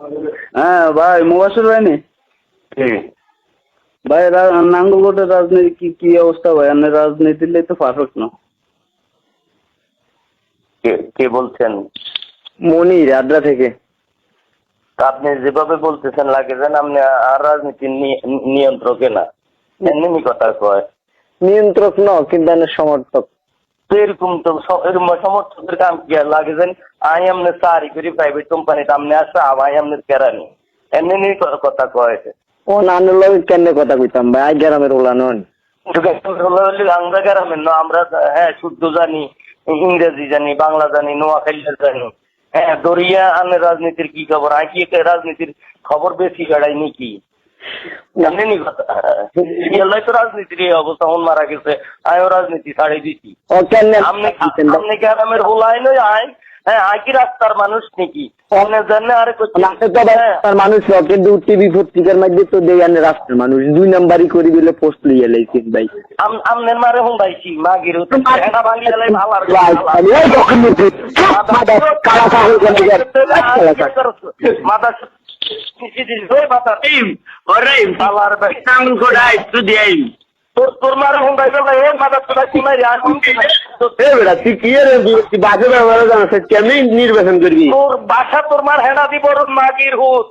হ্যাঁ ভাই মুবাসির ভাই নি ভাই নাঙ্গলকোটের রাজনীতি কি কি অবস্থা ভাই? আপনার রাজনীতির লাই তো পারফেক্ট না। কে বলছেন? মনির আদ্রা থেকে। আপনি যেভাবে বলতেছেন লাগে যেন আপনি আর রাজনীতির নি- নিয়ন্ত্রকে না। এমনি কথা কয়। নিয়ন্ত্রক ন কিন্তু সমর্থক। এরকম তো এরকম সমর্থকের কাম কি লাগে যেন আই আমনে সারি করি প্রাইভেট কোম্পানিতে আপনি আসা আই আমনে কেরানি। এমনি নি কথা কয় ও নানুর লগে কেন কথা কইতাম ভাই? আই গ্রামের ওলা নন আমরা গ্রামের না আমরা হ্যাঁ শুদ্ধ জানি ইংরেজি জানি বাংলা জানি নোয়াখালী জানি। হ্যাঁ দরিয়া আনে রাজনীতির কি খবর? আই কি রাজনীতির খবর বেশি বেড়াই নাকি? জানি নি কথা এলাই তো রাজনীতির এই অবস্থা মন মারা গেছে। আমিও রাজনীতি ছাড়িয়ে দিছি। আপনি গ্রামের হোলাই নই আই হ্যাঁ কি রাস্তার মানুষ নাকি? অন্য আরে তো রাস্তার মানুষ কিন্তু টিভি পত্রিকার মধ্যে তো দেই আনে রাস্তার মানুষ। দুই নাম্বারই করি বলে পোস্ট লিয়ে লাইছেন ভাই। আম- আমনের মারে হুন্ডাইছি মাগির এটা ভাঙি কালা কালা হয়ে কালা কালা। মাথা মাথা আল্লাহর ভাই তোর তোর মারে তোরা কিমাই আর এ বেটা, তুই কি রে, বাজে ব্যবহার জানাস, কেমনি নির্বাচন করবি তোর বাসা তোর মার হেনা দিব মাগির হুত